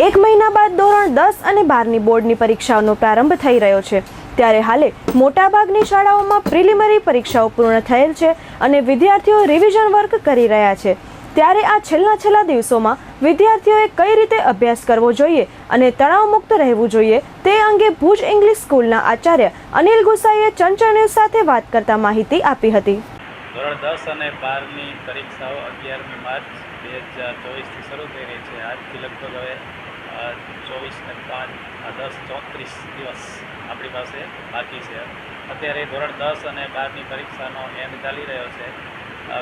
એક મહિના બાદ ધોરણ દસ અને બારની બોર્ડની પરીક્ષાઓનો પ્રારંભ થઈ રહ્યો છે. ત્યારે હાલે મોટાભાગની શાળાઓમાં પ્રિલિમરી પરીક્ષાઓ પૂર્ણ થયેલ છે અને વિદ્યાર્થીઓ રિવિઝન વર્ક કરી રહ્યા છે. ત્યારે આ છેલ્લા છેલ્લા દિવસોમાં વિદ્યાર્થીઓએ કઈ રીતે અભ્યાસ કરવો જોઈએ અને તણાવમુક્ત રહેવું જોઈએ તે અંગે ભુજ ઇંગ્લિશ સ્કૂલના આચાર્ય અનિલ ગુસાઈએ ચંચળ ન્યૂઝ સાથે વાત કરતા માહિતી આપી હતી. ધોરણ દસ અને બારની પરીક્ષાઓ અગિયારમી માર્ચ બે હજાર ચોવીસથી શરૂ થઈ રહી છે. આજથી લગભગ હવે ચોવીસ ને પાંચ દસ ચોત્રીસ દિવસ આપણી પાસે બાકી છે. અત્યારે ધોરણ દસ અને બારની પરીક્ષાનો એન્ડ ચાલી રહ્યો છે.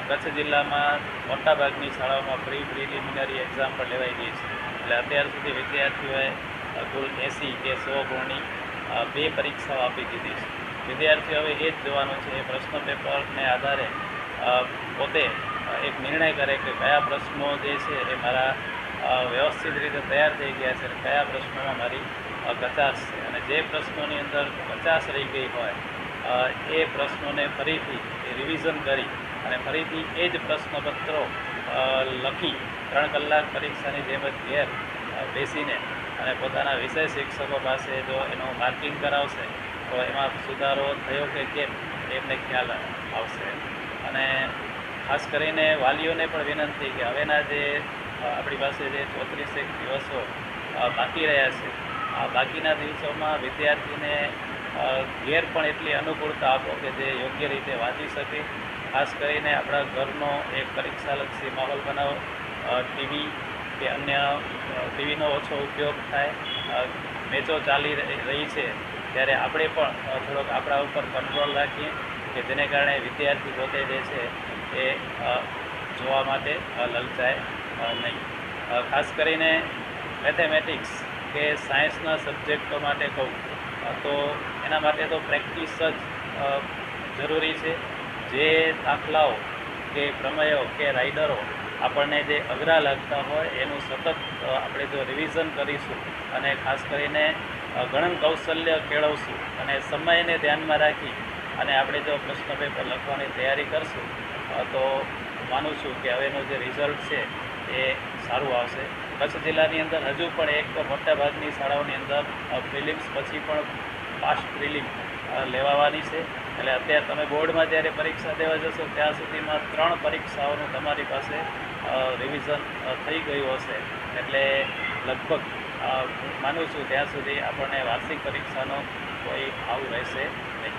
કચ્છ જિલ્લામાં મોટાભાગની શાળાઓમાં પ્રી, પ્રિલિમિનરી એક્ઝામ પણ લેવાઈ ગઈ છે. એટલે અત્યાર સુધી વિદ્યાર્થીઓએ કુલ એંસી કે સો ગુણની બે પરીક્ષાઓ આપી દીધી છે. વિદ્યાર્થીઓ હવે એ જ જોવાનું છે. એ પ્રશ્ન પેપરને આધારે પોતે એક નિર્ણય કરે કે કયા પ્રશ્નો જે છે એ મારા વ્યવસ્થિત રીતે તૈયાર થઈ ગયા છે કયા પ્રશ્નોમાં મારી કચાશ છે. અને જે પ્રશ્નોની અંદર કચાશ રહી ગઈ હોય એ પ્રશ્નોને ફરીથી રિવિઝન કરી અને ફરીથી એ જ પ્રશ્નપત્રો લખી ત્રણ કલાક પરીક્ષાની જેમ જ ઘેર બેસીને અને પોતાના વિષય શિક્ષકો પાસે જો એનું માર્કિંગ કરાવશે, તો એમાં સુધારો થયો કે કેમ, એમને ખ્યાલ આવશે. અને ખાસ કરીને વાલીઓને પણ વિનંતી કે હવેના જે આપણી પાસે જે ચોત્રીસેક દિવસો બાકી રહ્યા છે, આ બાકીના દિવસોમાં વિદ્યાર્થીને ઘેર પણ એટલી અનુકૂળતા આપો કે જે યોગ્ય રીતે વાંચી શકે. ખાસ કરીને આપણા ઘરનો એક પરીક્ષાલક્ષી માહોલ બનાવો ટીવી કે અન્ય ટીવીનો ઓછો ઉપયોગ થાય મેચો ચાલી રહી છે, ત્યારે આપણે પણ થોડોક આપણા ઉપર કંટ્રોલ રાખીએ કે જેને કારણે વિદ્યાર્થી પોતે જે છે એ જોવા માટે લલચાય નહીં. ખાસ કરીને મેથેમેટિક્સ કે સાયન્સના સબ્જેક્ટો માટે કહું તો એના માટે તો પ્રેક્ટિસ જ જરૂરી છે. જે દાખલાઓ કે પ્રમેયો કે રાઇડરો આપણને જે અઘરા લાગતા હોય, એનું સતત આપણે જો રિવિઝન કરીશું અને ખાસ કરીને ગણન કૌશલ્ય કેળવશું અને સમયને ધ્યાનમાં રાખી અને આપણે જો પ્રશ્ન પેપર લખવાની તૈયારી કરશું તો માનું છું કે હવેનું જે રિઝલ્ટ છે એ સારું આવશે. કચ્છ જિલ્લાની અંદર હજુ પણ એક મોટાભાગની શાળાઓની અંદર પ્રિલિમ્સ પછી પણ પાસ્ટ પ્રિલિમ લેવાવાની છે. એટલે અત્યારે તમે બોર્ડમાં જ્યારે પરીક્ષા દેવા જશો, ત્યાં સુધીમાં ત્રણ પરીક્ષાઓનું તમારી પાસે રિવિઝન થઈ ગયું હશે. એટલે લગભગ માનું છું ત્યાં સુધી આપણને વાર્ષિક પરીક્ષાનો કોઈ આવું રહેશે નહીં.